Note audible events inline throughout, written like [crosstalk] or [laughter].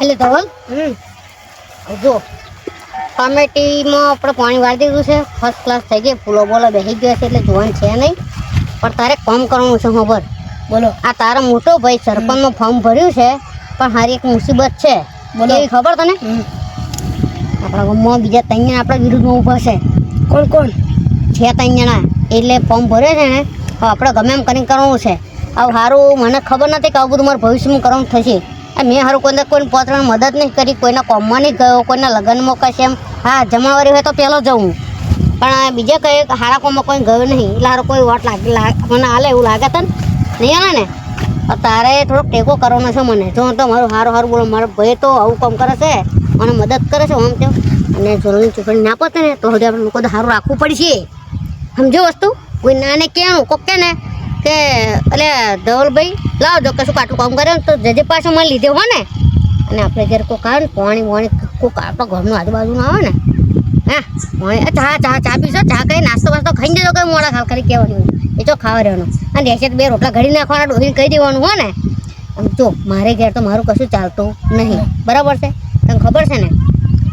એટલે ધવલ? હમ. જો. ટમેટીમાં આપણે પાણી વાળી દીધું છે. ફર્સ્ટ ક્લાસ થઈ ગઈ. ફૂલો બોલો બેસી ગયો છે એટલે જોવાનું છે નહીં. પણ તારે કામ કરવાનું છે ખબર બોલો. આ તારો મોટો ભાઈ સરપંચનું ફોર્મ ભર્યું છે પણ હારી એક મુસીબત છે. બોલો. એવી ખબર તને. આપણા ગામમાં બીજા ત્રણ જણા આપણા વિરુદ્ધમાં ઊભા છે. કોણ કોણ? છે ત્રણ જણા. એટલે ફોર્મ ભર્યો છે ને આપણે ગમે એમ કરીને કરવાનું છે. હવે સારું મને ખબર નથી કે આવું બધું મારું ભવિષ્યમાં કરવાનું થશે. મેં સારું કોઈને કોઈ પોતાને મદદ નહીં કરી, કોઈના કોમમાં નહીં ગયો, કોઈના લગ્નમાં કશે એમ. હા જમાવારી હોય તો પહેલો જવું પણ આ કંઈ હારા કોમમાં કોઈ ગયો નહીં. એટલે હારો કોઈ વોટ લાગે મને હાલે એવું લાગે તને? નહીં આવે ને? તારે થોડોક ટેકો કરવાનો છે મને. જો તો મારું સારું સારું બોલો, મારો ભાઈ તો આવું કામ કરે છે, મને મદદ કરે છે, આમ તેમ. અને જોલની ચૂંટણી ના પતે ને, તો હજી આપણે લોકો સારું રાખવું પડશે. સમજો વસ્તુ? કોઈ નાને કેણું કોક કે ને કે એટલે ધવલભાઈ, લાવ જો કશું કાટલું કામ કરે તો જજે પાછું મને લીધે હોય ને, અને આપણે જ્યારે કોક આવે ને, પાણી વાણી કોક આપણા ઘરનું આજુબાજુમાં આવે ને, હા, પાણી ચા ચા ચા પીશો, ચા કઈ નાસ્તો વાસ્તો ખાઈ જજો, કઈ મોડા ખાલ કરી કહેવાનું એ તો ખાવા રહેવાનું. અને રહેશે બે રોટલા ઘડી નાખવાના, ડોહીને કહી દેવાનું હોય ને. આમ જો, મારે ઘેર તો મારું કશું ચાલતું નહીં. બરાબર છે? તને ખબર છે ને?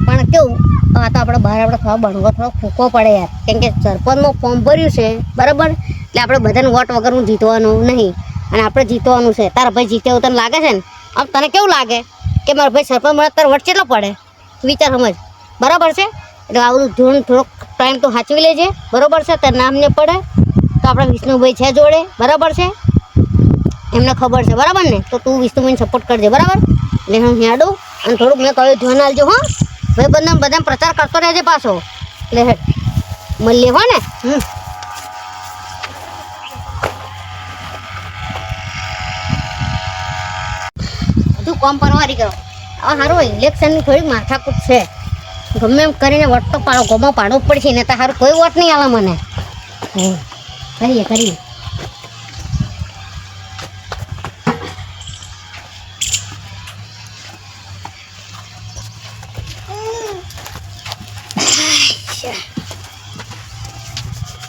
પણ કેવું, આ તો આપણે બહાર આપણે થોડો બણગો થોડો ફૂંકો પડે યાર. કેમ કે સરપંચનું ફોર્મ ભર્યું છે. બરાબર? એટલે આપણે બધાને વોટ વગરનું જીતવાનું નહીં. અને આપણે જીતવાનું છે. તારા ભાઈ જીતે એવું તને લાગે છે ને? આમ તને કેવું લાગે કે મારા ભાઈ સરપંચ મળે તારે વોટ કેટલો પડે? વિચાર સમજ. બરાબર છે? એટલે આવું ધોરણ થોડોક ટાઈમ તો સાચવી લેજે. બરાબર છે? તાર નામ ને પડે. તો આપણા વિષ્ણુભાઈ છે જોડે. બરાબર છે? એમને ખબર છે. બરાબર ને? તો તું વિષ્ણુભાઈને સપોર્ટ કરજે. બરાબર? એટલે હું હેડું અને થોડુંક મેં કહ્યું, ધ્યાન આલજો હો. ભાઈ બંધ બધાને પ્રચાર કરતો રહેજે પાછો. એટલે મળીએ, હો ને? હમ. બધું કોમ પરવારી ગયો. હવે સારું ઇલેક્શનની થોડીક માથાકૂટ છે. ગમે એમ કરીને વોટ તો પાડો, ગમો પાડવો પડશે ને તો સારું કોઈ વોટ નહીં આવે મને. કરીએ કરીએ.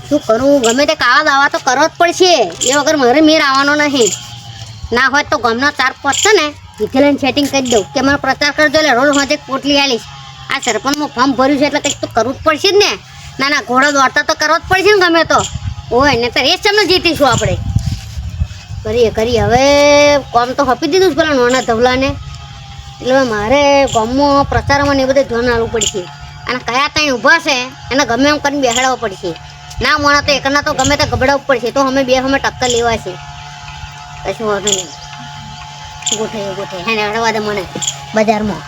શું કરું? ગમે તે કાવા દાવા તો કરવો જ પડશે. એ વગર મારે મેર આવવાનો નહીં. ના હોય તો ગમનો ચાર પહોંચશે ને. વિધેલાઈને સેટિંગ કરી દઉં. કે મને પ્રચાર કરજો એટલે રોજ હું એક પોટલી આલીશ. આ સરપંચનું ફોર્મ ભર્યું છે એટલે કંઈક તો કરવું જ પડશે જ ને. ના ના ઘોડો દોડતા તો કરવો જ પડશે ને ગમે તો. હોય ને તો રેસ ચમને જીતીશું આપણે. કરીએ કરીએ. હવે કોમ તો હપી દીધું છે પેલા નાના ધવલાને. એટલે મારે ગામમાં પ્રચારમાં ને એ બધે ધ્યાન આવવું પડશે. અને કયા ત્યાં ઊભા છે, એને ગમે એમ કરીને બેહાડવો પડશે. ના મોણા તો એકના તો ગમે તે ગબડાવવું પડશે. તો અમે બે અમે ટક્કર લેવા છે. કશું વાંધો નહીં. ગોઠે ગોઠે હેને હડવા દે મને બજારમાં.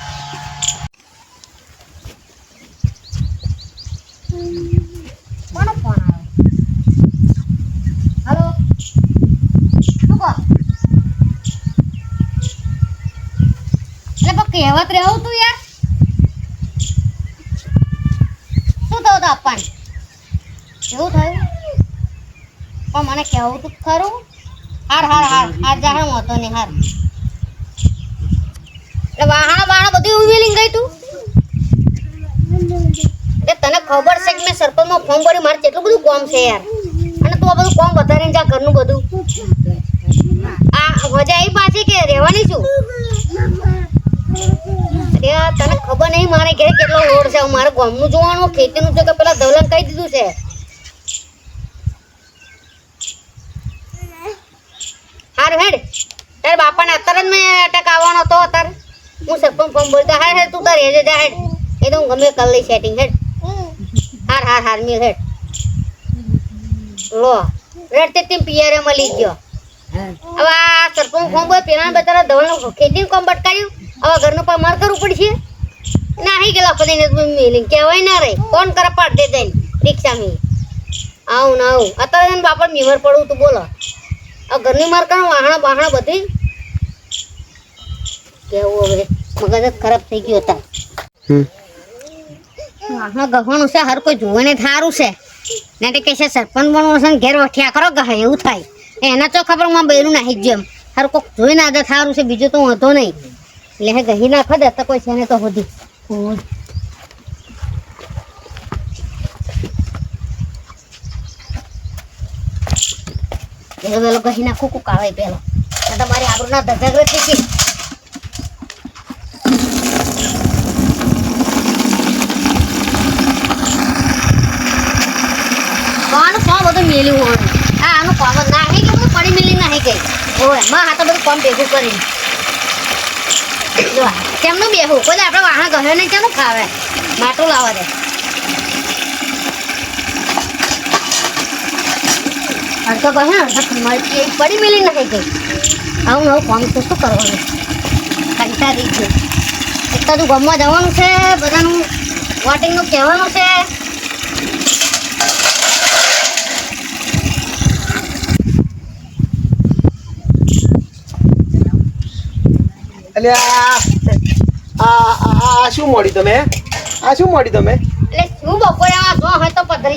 કહેવત રહેવું તું યાર. શું થયું તો એવું થયું? પણ મને કહેવું તું ખરું? હાર હાર હાર. હાર જાહે હતો ને હાર. એટલે વાહણ બધું ઉમેલી ગઈ તું? એટલે તને ખબર છે કે મેં સરપંચમાં ફોર્મ ભર્યું? મારે કેટલું બધું કોમ છે યાર. અને તું આ બધું કોમ વધારીને જા ઘરનું બધું. આ વજા એ પાછી કે રહેવાની છું? અરે તને ખબર નહીં મારે ઘરે કેટલો રોડ છે. મારે ગામનું જોવાનું, ખેતીનું છે કે પેલા ધવલન કહી દીધું છે. હારું હેડ. તારે બાપાને અત્યારે જ મેં અટેક આવવાનો હતો અત્યારે. હું સરપંચ ફોર્મ બોલતા હાર હેડ તું તારે હેજે જા હેડ. એ તો હું ગમે કરી લઈ સેટિંગ હેડ. હાર હાર હાર મી હેડ. લો રેડ તે ટીમ પિયરે મળી ગયો. હવે આ સરપંચ ફોર્મ બોલ પેલા બચારા ધવલનું ખેતીનું કામ બટકાર્યું. હવે ઘરનું પણ માર કરવું પડશે. ના આવી ગયેલા પતિને મિલિંગ કહેવાય ના રે કોણ કરે પાડ દે જઈને રિક્ષા મી આવું ના આવું. અત્યારે એને બાપા મીવર પડવું તું બોલો. આ ઘરની માર કરો વાહણા બાહણા બધી કેવું હવે? મગજ જ ખરાબ થઈ ગયો હતા. વાહણા ગહવાનું છે હર કોઈ જુએ ને સારું છે. ને તે કહે છે સરપંચ બનવું છે ને ઘેર વઠ્યા કરો ગહે એવું થાય. એના ચો ખબરમાં બૈરું નાખી જ જેમ હર કોક જોઈ ના દે સારું છે બીજું તો વાંધો નહીં. એટલે હે ગહી નાખો દે તો કોઈ છે ને તો હોધી પેલો પેલો ગહી નાખું કુક આવે પેલો. તમારી આબરૂના ધજાગર થઈ ગઈ મેલી હોય. હા આનું કોમ ના હે કે પડી મેલી ના ગઈ. ઓયમાં હા તો બધું કોમ ભેગું કરી જો, કેમનું બેહું? કોઈ આપણે વાહન ગયો નહીં, કેમનું ખાવે માટું લાવવા દે. અડધો કહે અડધો મરચી પડી મેલી ના ગઈ. આવું નવું કોમ તો શું કરવાનું? કંટાળી ગયું. એક તું ગમવા જવાનું છે, બધાનું વોટિંગનું કહેવાનું છે. એટલે આ શું મોડી તમે? આ શું મોડી તમે?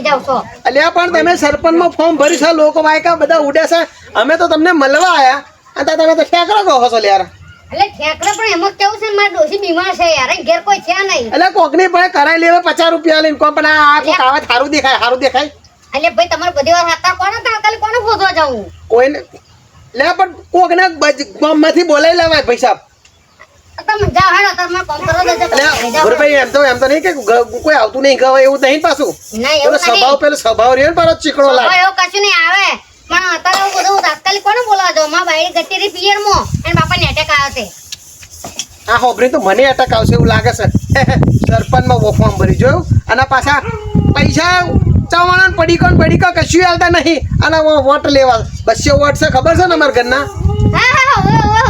જાવ અલ્યા પણ તમે સરપંચમાં ફોર્મ ભરી છે લોકો વાયકા બધા ઉડે છે. અમે તો તમને મળવા આયા. અને તમે તો ઠેકરો કહો છો યાર એટલે ઠેકડે પણ એમાં કેવું છે? મારી ડોશી બીમાર છે યાર. ઘેર કોઈ છે નહીં. એટલે કોકની પણ કરાઈ લેવે પચાસ રૂપિયા લઈને. કોણ પણ આ આવે સારું દેખાય સારું દેખાય. એટલે ભાઈ તમારે બધી વાર હતા? કોને તાકાલી કોને ફોસવા જાઉં કોઈને લે પણ કોકને ગામમાંથી બોલાવી લેવાય ભાઈ તમે મને અટક આવશે એવું લાગે છે. [laughs] સરપંચમાં ફોર્મ ભરી જોયું. અને પાછા પૈસા ચવાણા પડીકો ને પડીકો કશું આવતા નહીં. અને વોટ લેવા બસો વોટ છે ખબર છે ને અમારા ઘરના?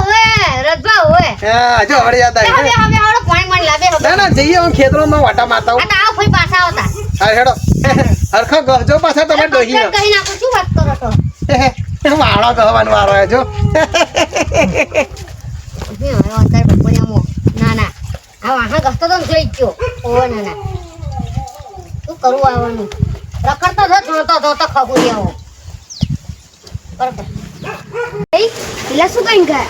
હવે રજવા હા જો હવે યાદ આવી હવે હવે પાણી મળી લાવે હવે. ના ના જઈએ હું ખેતરોમાં વાટા મારતા આ તો આવો પાછા આવતા. હા હેડો હરખા ગહજો પાછા તમે ડોહી અરે કહી નાખું શું વાત કરો છો? વાળો ગહવાનો વાળો જો. હવે અત્યારે બપોરે આમો ના ના. આ વાહન ગસ્તો તો જોઈ જ ગયો. ઓ ના ના. શું કરવું આવવાનું? રખડતો થો જોતો જોતો ખબું આવો બરોબર. શું કઈ ગયા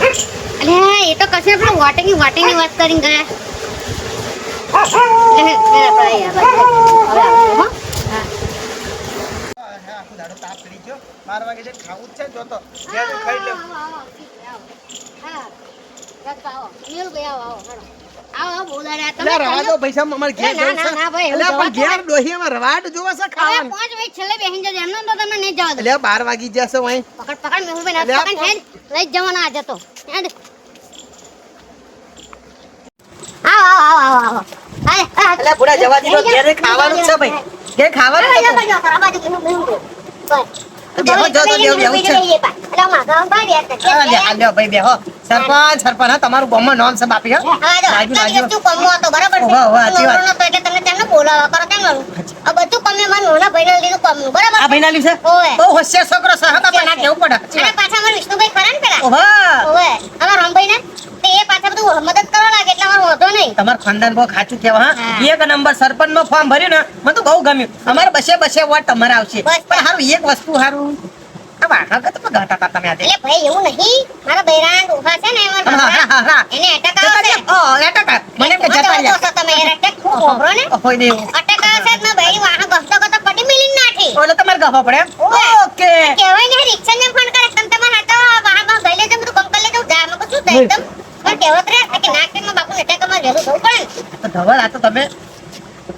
અલે એ તો કશે આપણે વોટિંગ વોટિંગની વાત કરીને ગયા ગયો બાર વાગે જે ખાવું છે જો તો ખાઈ લે હા હા હા પૈસા અમારે ઘેર ના, જવું ના, ના, ભાઈ, છે એવું એટલે જવા પણ ઘેર ડોહી અમે રવાટ જોવે છે ખાવાનું એટલે બાર સરપંચ હા તમારું ગામમાં એટલે જ છે ભાઈ ઘેર ખાવાનું જ છે. બેહો, જો તો બેહો, બેહો છે. હા, લે, આ લ્યો ભાઈ બેહો સરપંચ સરપંચ હા તમારું ગામમાં નામ છે બાપી હા લાગ્યું, લાગ્યું. ઓહો, ઓહો, બરાબર આ ભાઈ ના લીધે ઓવે. બહુ હોશિયાર છોકરો છે હા બાપા ના કેવું પડે? અને પાછા અમારા વિષ્ણુભાઈ ખરા ને પેલા? ઓહો. ઓવે. અમારા રામભાઈ ને તે એ પાછા બધું મદદ કરવા લાગે એટલે અમારો વાંધો નહીં. તમાર ખાનદાન બહુ ખાચું કેવા હા? હા. એક નંબર સરપંચ નો ફોર્મ ભર્યું ને મને તો બહુ ગમ્યું. અમારે બસે બસે વોટ તમારે આવશે. પણ હારું એક વસ્તુ હારું આ વાઘા કત પણ ઘાટા હતા તમે આજે. એટલે ભાઈ એવું નહીં. મારા બૈરાના ડોહા છે ને અમારા હા, હા, હા, હા. એને અટક આવશે. ઓ, એટા મને કે જતા મત રહ્યા. તમે અટક ખૂબ હોભળો ને. હોય ને અટક આવશે તો મારી વાહ ગસતો ગસતો પડી મિલી નાખી. ઓલે તમારે ગફો પડે ઓકે. કહેવાય ને રિક્ષા ને ફોન કરે તમે તમારા હાથો વાહ વાહ ગઈ લેજો બધું કમ કરી લેજો જા મેં કીધું શું તમ પણ કહેવત રે કે નાકમાં બાપુ અટકમાં જરૂર થવું પડે તો ધવલ આ તો તમે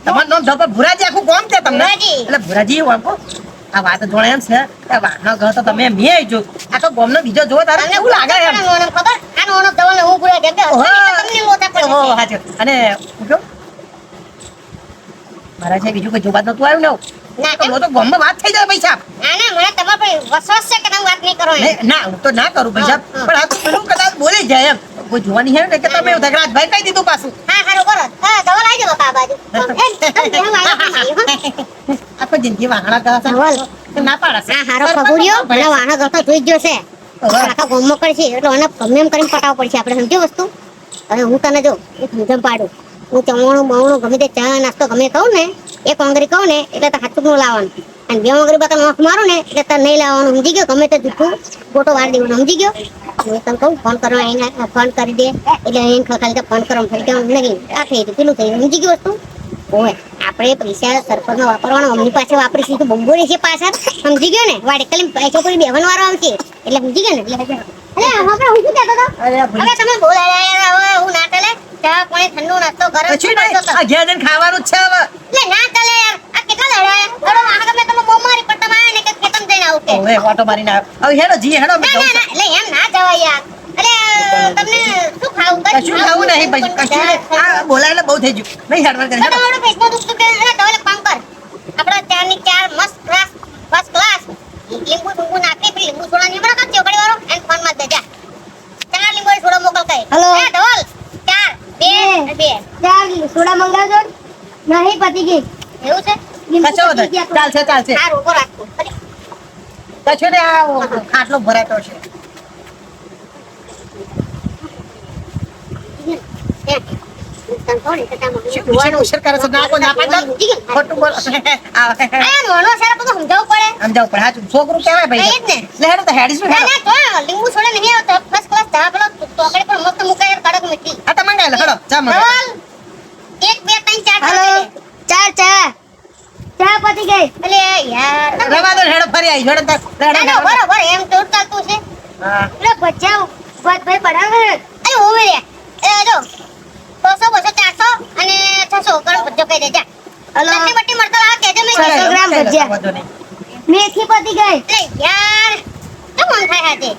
તમારું નામ ધવલ ભુરાજી આખું કોમ છે તમને. એટલે ભુરાજી ઓળખો આ વાત જોડે એમ છે. કે વાહનો ગયો તો તમે મેં જો આ ગોમનો બીજો જો તારે તમને લાગે એમ. ખબર? આ નોનો દવાનો હું ભૂલા કે તમને મોટા પડે ઓહો, છે. અને શું મારા છે બીજું કોઈ જોવા જ નતું આવ્યું ને ના તો તો ગોમમાં વાત થઈ જાય પૈસા ના ના મને તમારા પર વિશ્વાસ છે કે તમે વાત નહીં કરો ના હું તો ના કરું પૈસા હા, હા. પણ આ પેલું કદાચ બોલી જાય એમ. કોઈ જોવાની હે ને કે તમે એવું ભાઈ કહી દીધું પાછું. હા આખો જિંદગી એટલે સમજો વસ્તુ હવે હું તને જો એક હું ચવાણું બવાણું ગમે તે ચા નાસ્તો ગમે કહું ને એક વાંગરી કહું ને એટલે તો હાથું લાવવાનું અને બે વાંગરી મારું ને એટલે તાર નહીં લાવવાનું સમજી ગયો ગમે તે જૂઠું ફોટો વાર દેવાનું સમજી ગયો હું તને કહું ફોન કરો એને ફોન કરી દે એટલે એને ખાલી ફોન કરો ફરી જવાનું નહીં આ થઈ ગયું પેલું થઈ ગયું બીજી ગયું વસ્તુ ઓય આપણે પૈસા સરપંચમાં વાપરવાનો અમની પાસે વાપરીશું તો બંબોરી છે પાછા સમજી ગયો ને વાડે કલી પૈસા કોઈ બેહન વાળો આવશે એટલે સમજી ગયો ને એટલે એટલે આપણે હું શું કહેતો હતો અરે હવે તમે બોલ હવે હું ના ચાલે ચા પાણી ઠંડુ નાસ્તો કરો પછી. આ ઘેર જઈને ખાવાનું છે હવે એટલે ના ચાલે આ કેટલા લડાયા અરે આ તમે તમે બહુ મારી પણ તમે જઈને આવું કે ઓય ઓટો મારીને આવ્યો હવે હેડો જી હેડો ના ના અરે તમને શું ખાવું? કશું ખાવું નહીં ભાઈ કશું આ બોલાય બહુ થઈ ગયું. નહીં હેડવા કરી. તમારો પેટમાં દુખતું કે? અરે કામ કર. આપણા ચારની ચાર મસ્ત ક્લાસ ફર્સ્ટ ક્લાસ લીંબુ ડુંબુ નાખી પછી લીંબુ સોડા ની બરાબર ચોકડી વાળો એન્ડ ફોનમાં દેજા. ચાર લીંબુ સોડા મોકલ કઈ હલો. એ ઢોલ ચાર બે બે. ચાર સોડા મંગાવજો. નહીં પતી ગઈ. એવું છે? કશો. ચાલશે ચાલશે. સારું ઊભો રાખો અરે, ને આ ખાટલો ભરાતો છે એ, તને થોડી કટામાં શું ઉછેર ઉછેર કરે છે ના કોઈ ના પાડો ખોટું બોલો આ આ મોનો સારા બધું સમજાવવું પડે સમજાવું પડે હાચું ભાઈ ચા ચા ચા પતી ગઈ અલે યાર રવા દો ફરી આવી હેડો બરોબર એમ તો ચાલતું છે. ભજીયા ભાઈ બનાવે અરે ઓવે એ જો બસો બસો ચારસો અને છસો કણ બધો કહી દેજા. હલો. બટ્ટી બટ્ટી મળતા લાવ કેજો મેં સરસ. ગ્રામ ભજીયા. મેથી પતી ગઈ. અરે યાર શું મન થાય આજે?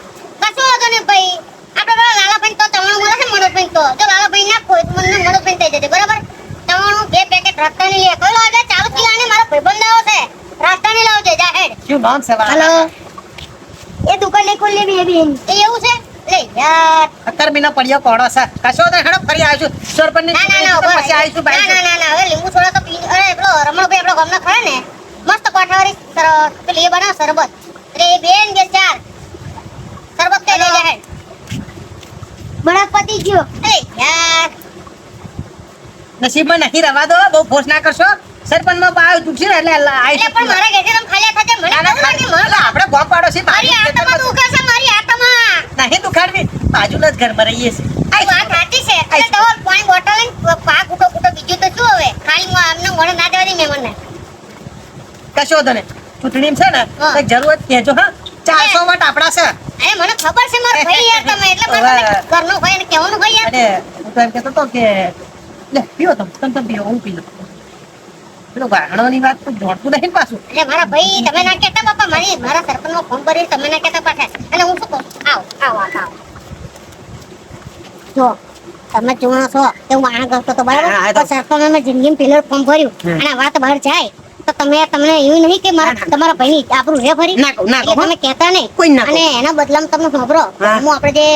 કશું વાંધો નહીં ભાઈ. આપણે પેલા લાલાભાઈ તો ચવાણું મળે છે મનોજભાઈ તો જો લાલાભાઈ ના તો મને મનોજભાઈ થઈ જશે બરાબર? ચવાણું બે પેકેટ રસ્તાની લે. કોઈ ચાલુ મારો ભાઈબંધ આવો છે. રસ્તાની લાવજે જા હેડ. શું નામ છે વાળા? એ દુકાન નહીં ખોલી બે એ એવું છે? લે યાર અકર મીનો પડ્યો કોડો છે. કશો તો હેડો ફરી આવીશું. સરપંચની ના ના ના પછી આવીશું ના ના ના ના હવે લીંબુ સોડા તો પી અરે પેલો રમણભાઈ આપણો ગામનો ખરા ને? મસ્ત કોઠાવાળી સર- પેલી એ બનાવો શરબત. એટલે એ બે બે ચાર. શરબત કઈ લઈ જાય બરાબર ગયો. યાર નસીબમાં નહીં રવા દો બહુ ફોર્સ ના કરશો. સરપંચમાં બાયો તૂટશે ને એટલે એટલે પણ મારા તમે ખાલી હાથે મને આપણે ગોમ પાડો છે મારી આત્મા દુખે છે મારી આત્મા નહીં દુખાડવી બાજુના જ ઘરમાં રહીએ છીએ. આ વાત સાચી છે. એટલે ડબલ પાણી બોટલ ને પા કૂટો કૂટો બીજું તો શું હવે? ખાલી હું આમને મોઢે ના દેવા દે મહેમાનને. કશો નહીં. ચૂંટણી છે ને. કંઈક જરૂરત કહેજો હા. ચારસો વોટ આપણા છે. અરે મને ખબર છે મારો ભાઈ યાર તમે. એટલે. ઘરનો ભાઈ ને કેવાનું ભાઈ યાર. અરે હું તો એમ કહેતો તો કે લે પીઓ તમે તમે તમે પીઓ હું પી લઉં. પેલો વાહણોની વાત તો જોડતું નહીં પાછું. એટલે મારા ભાઈ તમે ના કહેતા બાપા મારી મારા સરપંચનો ફોન કરી તમે ના કહેતા પાછા. અને હું શું કહું? આવ આવ આવ આવ. જો તમે જોણો છો કે હું વાણ કરતો તો બરાબર તો- સરપંચે મેં જિંદગીમાં પહેલો ફોન ભર્યું અને વાત બહાર જાય તો તમે તમને એવું નહીં કે મારા તમારા ભાઈની આપણું રે ફરી? ના ના તમે કહેતા નહીં. કોઈ ના અને એના બદલામાં તમને સાંભળો હા. આપણે જે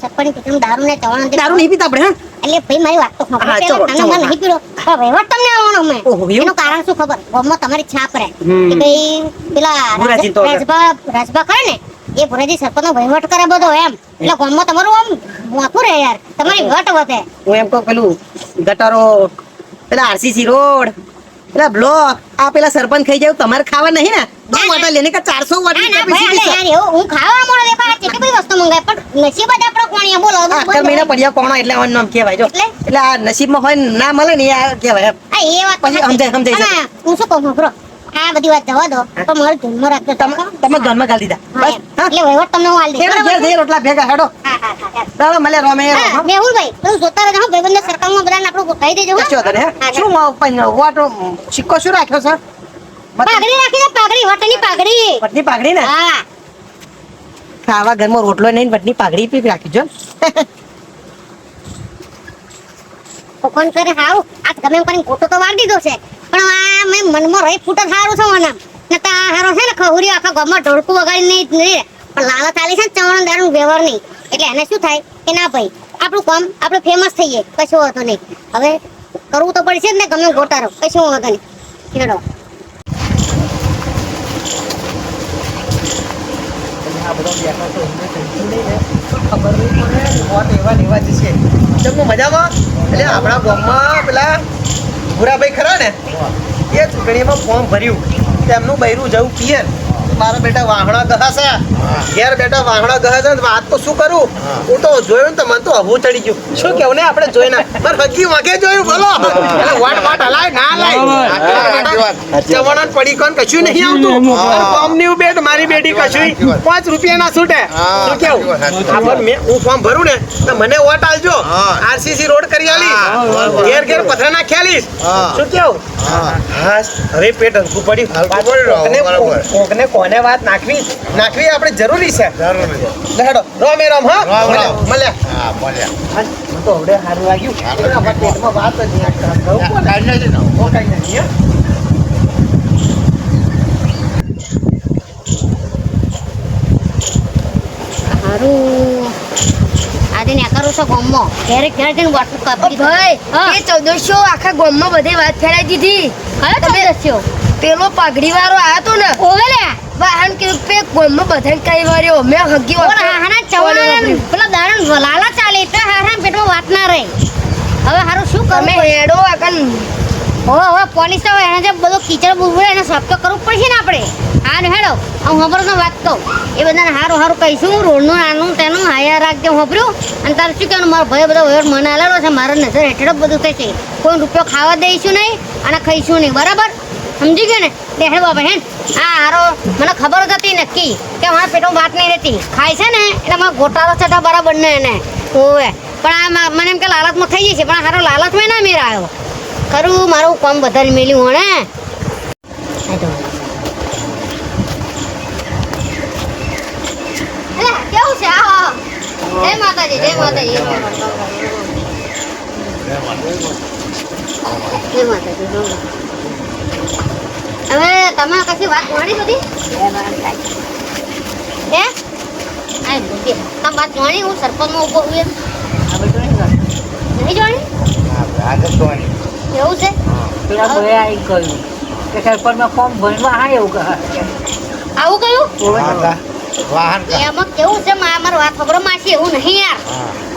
સરપંચની ચૂંટણી દારૂ ને ચવાણ દારૂ નહીં પીતા આપણે એટલે ભાઈ મારી વાત તો સાંભળો. પેલા. નહીં પીરો વહીવટ તમને અમે એનું કારણ શું ખબર? ગોમમાં તમારી છાપ રહે. કે ભાઈ પેલા રાજભા રાજભા કરે ને? એ ભુરાજી સરપંચનો વહીવટ કરે બધો એમ. એટલે ગોમમાં તમારું આમ મોટું રહે યાર. તમારી વટ વધે. હું એમ કહું પેલું ગટરો પેલા આરસીસી રોડ પેલા બ્લોક આ પેલા સરપંચ ખાઈ જાય તમારે ખાવા નહીં ને. તો ના, લેને કે ચારસો વોટ ના ભાઈ યાર એવું હું ખાવા લે પણ આ કેટલી બધી વસ્તુ મંગાય પણ નસીબ જ આપણો કોણીએ બોલો આખર મહિના પડ્યા કોણો એટલે આનું નામ કહેવાય જો. એટલે? એટલે આ નસીબમાં હોય ના મળે ને એ આ કહેવાય. આ એ વાત પછી. સમજાય, સમજાય હું શું કહું સાંભળો. આ બધી વાત જવા દો. તો મારું ધ્યાનમાં રાખજો. તમે તમે ગાલી દીધા બસ એટલે વહીવટ તમને હું આલી. દઈશ. ઘેર રોટલા ભેગા હેડો. ચાલો મળે રોમે હા, મેહુલભાઈ પેલું જોતા રહેજો હો, સરકારમાં બધાને આપણું ગોઠવી દેજો હો. કશો વાંધો નહીં, હા, હે? શું મ- સિક્કો શું રાખ્યો છે પાઘડી રાખી દે પાઘડી વટની પાઘડી. વટની પાઘડી ને? હા. ખાવા ઘરમાં રોટલો નહીં વટની પાઘડી પી રાખી જો. કોણ કરે? હાવ. આ ગમે કરીને ગોટો તો વાળી દીધો છે. પણ આ મેં મનમાં રહી ફૂટો સારું છે મને. ને તો હારો છે ને ખહુરી આખા ગામમાં ઢોળકું વગાડી નહીં નહીં પણ લાલા ચાલી છે ને ચવણ દારૂ વ્યવહાર નહીં. એટલે એને શું થાય કે ના ભાઈ, આપણું કામ આપણે ફેમસ થઈએ કશું વાંધો નહીં. હવે કરવું તો પડશે જ ને ગમે ગોટારો કશું વાંધો નહીં. જ છે. મજામાં? આપણા ગામમાં પેલા ભૂરાભાઈ ખરા ને? એ ચૂંટણીમાં ફોર્મ ભર્યું. તેમનું બૈરું જવું પિયર મારા બેટા વાહણા ગહા છે ઘેર બેટા વાહણા ગહા છે વાત તો શું કરું? હું. તો જોયું ને તો મને તો હવું ચડી ગયું. શું કેવું ને આપણે જોઈ ના પણ હગી વગે જોયું બોલો. એટલે વાટ વાટ હલાય ના લાય જવાના પડી કોણ કશું નહીં આવતું. કોમની બેટ મારી બેટી કશું પાંચ રૂપિયા ના છૂટે શું કેવું? આ પણ મેં હું ફોર્મ ભરું ને તો મને વોટ આલજો આરસીસી રોડ કરી આલી. ઘેર ઘેર પથરા ના આલીશ શું કેવું? પેટ હલકું પડી. હલકું કોકને- કોને વાત નાખવી? નાખવી આપણે જરૂરી છે. જરૂર હેડો રોમ રોમ હા? મળ્યા, મળ્યા. તો હવે સારું લાગ્યું. એના માટે વાત જ ના કાંઈ નહીં, હે? હારું. આજે ને કરું છો ગમો ઘેરે ઘેરે જઈને વાટલું કાપી ભાઈ એ ચૌદસો આખા ગામમાં બધે વાત ફેલાઈ દીધી. કયો તમે પેલો પાઘડી વાળો આવ્યો હતો ને? ઓવે લે. વાહન કે પે કોમ બધાને કઈ વાર્યો. મેં હગી ઓર હાહાના ચવાણા પેલા દારણ લાલા ચાલે તો હારા પેટમાં વાત ના રહે. હવે હારું શું કરું? મે હેડો આગળ. ઓ હવે પોલીસ તો એને જે બધો કીચડ બુબડે એને સાફ તો કરવું પડશે ને આપણે. હા ને હેડો હું ખબર નો વાત કહું એ બધાને હારું હારું કહીશું. રોડનું આનું તેનું હાયા રાખજો હોભર્યું અને તારે શું કહેવાનું? મારો ભાઈ બધો વહીવટ મને આલેલો છે મારા નજર હેઠળ બધું થશે. કોઈ રૂપિયો ખાવા દઈશું નહીં અને ખાઈશું નહીં બરાબર? સમજી ગયો ને? બેહેડ બાપા, હેન. આ હારો, મને ખબર જ હતી નક્કી કે મારા પેટમાં વાત નહીં રહેતી. ખાય છે ને? એટલે મારા ગોટાળો છટા બરાબર ને એને. ઓવે. પણ આ મને એમ કે લાલચમાં થઈ જશે પણ હારો લાલચમાં ના મેળ આવ્યો. ખરું, મારું કામ બધાને મેલ્યું હણે. કેવું છે? આવો. જય માતાજી. જય માતાજી જય માતાજી. જય માતાજી જય માતાજી. હવે તમે કશી વાત જાણી બધી હે આ. તમે વાત જાણી હું સરપંચમાં ઊભો છું એમ. નહીં જાણી હા. એવું છે પેલા ભય આઈ કહ્યું કે સરપંચમાં ફોર્મ ભરવા હા એવું કહે આવું કયું હા, તા. વાહન. એમાં કેવું છે મા મારી વાત ખબર માસી એવું નહીં યાર.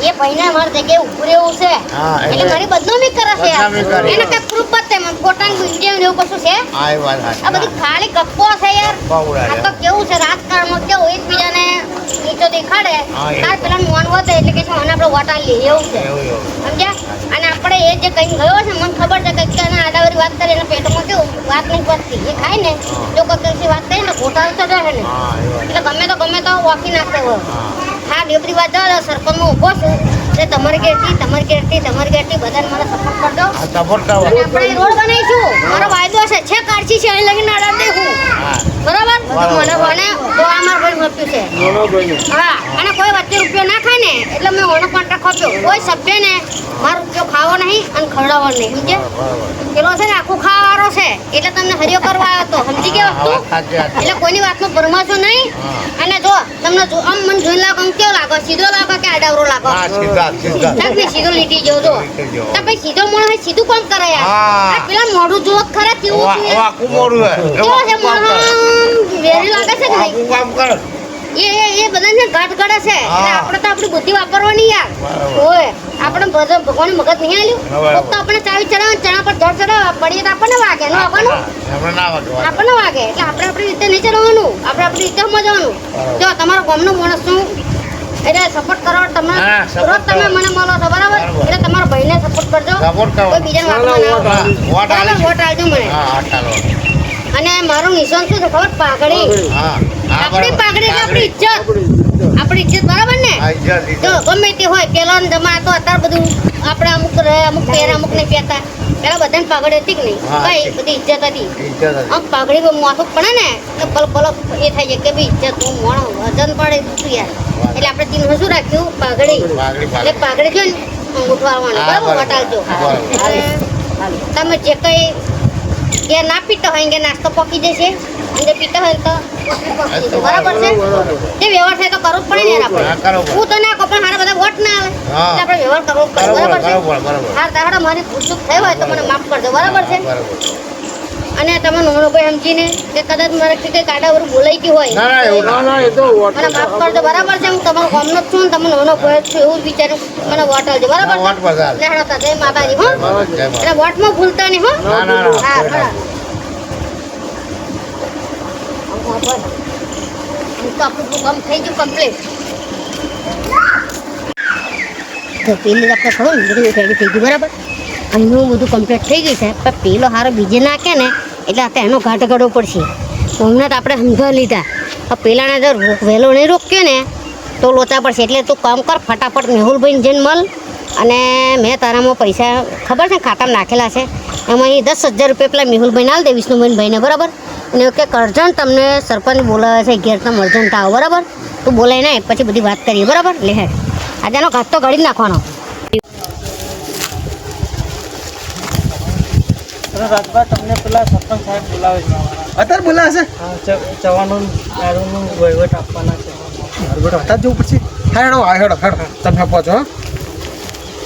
એ ભાઈને મારી જગ્યાએ ઉભું રહેવું છે. એટલે મારી બદનામી કરે છે એને કઈ પ્રૂફ બતે મને ફોટા વીડિયો ને એવું કશું છે? આ બધી ખાલી ગપ્પો છે યાર. આ તો કેવું છે રાજકારણમાં કેવું એકબીજાને નીચો દેખાડે. તાર પેલા મોન વધે એટલે કે મને આપણે વોટા લઈએ એવું છે. સમજ્યા? અને આપણે એ જે કઈ ગયો છે મને ખબર છે કે એને આડાવરી વાત કરે એના પેટમાં કેવું? વાત નહીં પડતી એ ખાય ને જો કોઈ વાત કરે ને ઘોટાળો તો રહે ને. એટલે ગમે તો ગમે તો વાકી નાખે હોય. હા. ડેબરી વાત સરપંચ સરપંચમાં ઊભો છું. તે તમારી ગેરથી તમારી ગેરથી તમારી ગેરથી બધાને મને સપોર્ટ કરજો આ કરો. અને આપણે રોડ બનાવીશું. મારો વાયદો છે છે છે અહીં લગીને અડાડ દે હું. બરાબર? બરાબર. મને તો આ મારો ભાઈ આપ્યું છે. હા અને કોઈ વચ્ચે રૂપિયો ના ખાય ને એટલે મેં ઓનો કોન્ટ્રાક્ટ આપ્યો. કોઈ સભ્યને મારો રૂપિયો ખાવો નહીં અને ખવડાવવાનો નહીં સમજે પેલો છે ને આખું ખાવાવાળો છે એટલે તમને હરિયો કરવા આવ્યો હતો સમજી ગયા વસ્તુ. એટલે કોઈની વાતમાં ભરમાશો નહીં. અને જો તમને આમ મને જોઈને લાગો કેવો લાગો? સીધો લાગો કે આડાવરો લાગો? હા, સીધા, સીધા. સાહેબ ને સીધો લીટી જો જો લીટી જેવો. તો ભાઈ સીધો મોણ હોય સીધું કામ કરે યાર આ પેલા મોઢું જુઓ ખરા કેવું છે યાર. વાંકું મોઢું હે. એ છે વાંકું કામ કરે. મોઢું વેરી લાગે છે કે નહીં કામ કરે. એ એ એ બધાને ગાંઠ ગળે છે એટલે આપણે તો આપણી બુદ્ધિ વાપરવાની યાર. ઓય આપણે ભગવાન મગજ નહીં આલ્યું તો આપણે ચાવી ચડાવે ચણા પર જળ ચડાવે પડીએ તો આપણને વાગે ન વાગે. આપણને વાગે એટલે આપણે આપણી રીતે નહીં ચડાવવાનું આપણે આપણી રીતે સમજવાનું જો તમારો ગામનો માણસ છું એટલે સપોર્ટ કરો તમે રોજ તમે મને મળો છો બરાબર. એટલે તમારા ભાઈને સપોર્ટ કરજો. સપોર્ટ કરો. કોઈ બીજાને વાત ના વોટ આલજો મને. અને મારું નિશાન શું છે ખબર? પાઘડી. આપણી પાઘડી આપણી ઇજ્જત. આપણી ઇજ્જત. બરાબર ને. જો ગમે તે હોય પેલો જમા તો અત્યારે બધું આપણે અમુક અમુક પહેરે અમુક નહીં પહેરતા પેલા બધાને પાઘડી હતી કે નહીં? કઈ બધી ઇજ્જત હતી. આમ પાઘડી પર માથું પડે ને તો પલ પલ એ થાય છે કે ભાઈ ઇજ્જત હું મોણ વજન પડે શું યાર. એટલે આપણે ચિહ્ન શું રાખ્યું પાઘડી. એટલે પાઘડી. છે ને ઉઠવાનું બરાબર. વટાલજો તમે જે કઈ જે ના પીતા હોય કે નાસ્તો પકી જશે. અને પીતો હોય તો બરાબર છે? જે વ્યવહાર થાય તો કરવું જ પડે ને આપણે. હું તો ના કપડા પણ હારા બધા વોટ ના આવે. આપણે વ્યવહાર કરવો પડે. બરાબર, છે? હા તારા મારી ભૂલચૂક થઈ હોય તો મને માફ કરજો. બરાબર છે? અને તમે નોનો ભાઈ સમજીને કે કદાચ મારે કંઈ કાઢા વરું બોલાઈ ગયું હોય. ના, ના, ના. મને માફ કરજો. બરાબર છે? હું તમારો કોમનો છું ને તમે નોનો ભાઈ છું એવું વિચારે. મને વોટ આવજો બરાબર ના, છે? જય માતાજી હો. એટલે વોટમાં ભૂલતા નહીં હો. હા ના, તો આપણું પેલી આપણે ખબર ને થઈ ગયું, બરાબર? અહીંનું બધું કમ્પ્લીટ થઈ ગયું છે, પણ પેલો હારો બીજે નાખે ને, એટલે આપણે એનો ઘાટ કરવો પડશે. હમણાં તો આપણે સમજવા લીધા. પેલાને જો વહેલો નહીં રોક્યો ને, તો લોચા પડશે. એટલે તું કામ કર, ફટાફટ મેહુલભાઈને જઈને મળ અને મેં તારામાં પૈસા ખબર છે ખાતામાં નાખેલા છે. એમાં અહીં દસ હજાર રૂપિયા પેલા મેહુલભાઈને આલ દે વિષ્ણુભાઈ ભાઈને, બરાબર? અને કે કરજણ તમને સરપંચ બોલાવે છે ઘેર તમે અર્જન્ટ આવો બરાબર? તું બોલાય નહીં પછી બધી વાત કરીએ બરાબર? લે હે આજે એનો ઘાત તો ગાડી જ નાખવાનો રાજભા તમને પેલા સરપંચ સાહેબ બોલાવે છે. અત્યારે બોલાવે છે? હા દારૂનું વહીવટ આપવાના છે. બેટો જવું પછી. હેડો આ હેડો હેડો. તમે પહોંચો હો.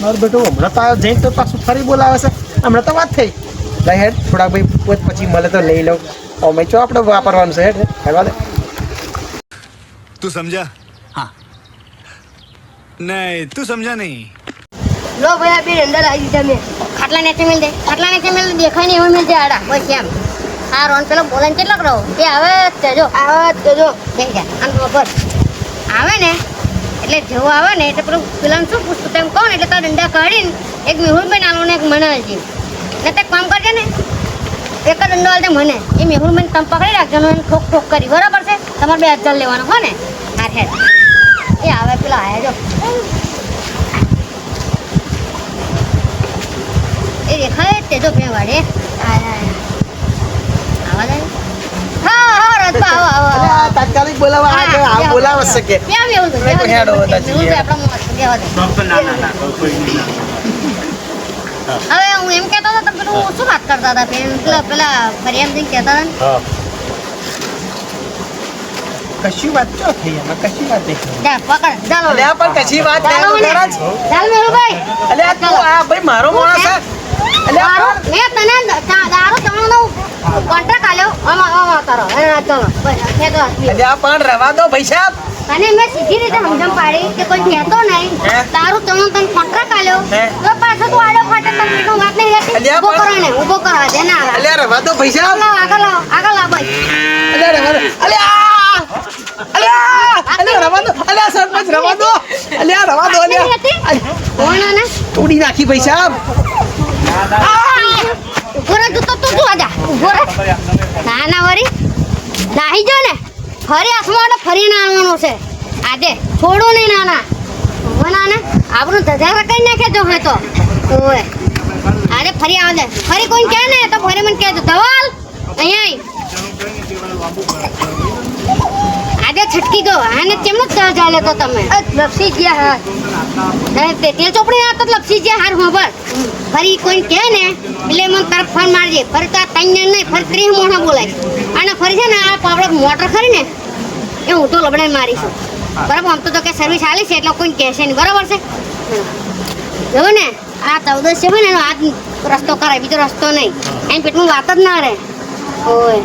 મારું બેટો હમણાં તો જઈને તો પાછું ફરી બોલાવે છે. હમણાં તો વાત થઈ. હેડ થોડા ભાઈ પછી મળે તો લઈ લઉં. અમે ચો આપણે વાપરવાનું છે એટલે તું સમજા? હા. નહીં તું સમજા નહીં. લો ભાઈ આ બે અંદર આવી દીધા મેં. ખાટલા નેચે મેલ દે ખાટલા નેચે મેલ દેખાય નહીં એવું મેલ દે આડા. બસ એમ. આ રોન પેલો બોલન કેટલો કરો કે હવે તેજો આવે તેજો બેસી જા. આમ બરોબર આવે ને? એટલે જેવો આવે ને એટલે પેલું પેલાને શું પૂછતું તેમ કહો ને એટલે તારા ડંડા કાઢીને એક મેહુલભાઈ નાનો ને એક મને હજી ને તે કામ કરજે ને. એક જ અંડો આલજે મને. એ મેહુલબેન તમે પકડી રાખજો એને ઠોક ઠોક કરી. બરાબર છે? તમારે બે હજાર લેવાનો હો ને? હા હેડ એ આવે પેલા આયા જો એ દેખાય તે જો બે વાડે આવા દે હા હા રજબા આવો આવો અરે આવો આ તાત્કાલિક બોલાવા આ કે? આ છે કે ક્યાં મેહુલ મેં આપણે હેડો હતા જ મેહુલ યાર. આપણા મોત બેહવા દે. હવે હું એમ કહેતો હતો તો પેલું શું વાત કરતા હતા? પેલા પેલા ફરિયામસિંહ કહેતા હતા ને. કશી વાત ચો થઈ એમાં? કશી વાત નહીં જા પકડ ચાલો. અલ્યા પણ કશી વાત ચાલો નહીં મને. મહારાજ ચાલ મેહુલભાઈ અલ્યા તું આ ભાઈ મારો માણસ છે અલ્યા દારૂ મેં તને દારૂ તમારો કોન્ટ્રાક્ટ આલ્યો. આમાં આમાં તારો. એ ચાલો. બસ ખેતો હાથવી. પણ રવા દો ભાઈ સાહેબ. તને મેં સીધી રીતે સમજણ પાડી કે કોઈ કહેતો નહીં. તારું તમે તને કોન્ટ્રાક્ટ આલ્યો? તો પાછો તું આડો ફાટે તને એટલું વાત નહીં રહેતી. ઊભો કરો ને ઊભો કરો દે ના અલે અલ્યા વાતો પૈસા. સાહેબ આગળ લાવ આગળ લાવ ભાઈ. અલે રવા અલે અલ્યા! અલે અલ્યા રવા દો. અલ્યા સરપંચ રવા દો. અલ્યા રવા દો રહેતી? કોણ આને? તોડી નાખી સાહેબ ઊભો રહે તું તો તું આજા ઊભો રહે. ના ના વરી. નાહી જો ને. ફરી એટલે ફરી આવવાનું છે. આજે છોડો નહીં નાના. હવે નાને આપણું ધજારા કઈ નાખે જો હે તો. ઓય. આજે ફરી આવે દે. ફરી કોઈ કહે ને, તો ફરી મને કહેજો. ધવલ, અહીંયા. આજે છટકી દો આને કેમનો આલે તો તમે? લપસી ગયા હા તે તે ચોપડી ના તો લપસી ગયા હાર ખબર ફરી કોઈ કહે ને એટલે મને તરફ ફોન મારજે. ફરી તો આ નહીં ફરી ત્રીસ મોણા બોલાય. અને ફરી છે ને આ આપણે મોટર ખરી ને એ હું તો લબડે મારીશું. બરાબર આમ તો તો કે સર્વિસ આલી છે એટલે કોઈ કહેશે નહીં. બરાબર છે? જો ને આ ચૌદસ છે ને એનો આજ રસ્તો કરાય બીજો રસ્તો નહીં. એમ પેટમાં વાત જ ના રહે. ઓય.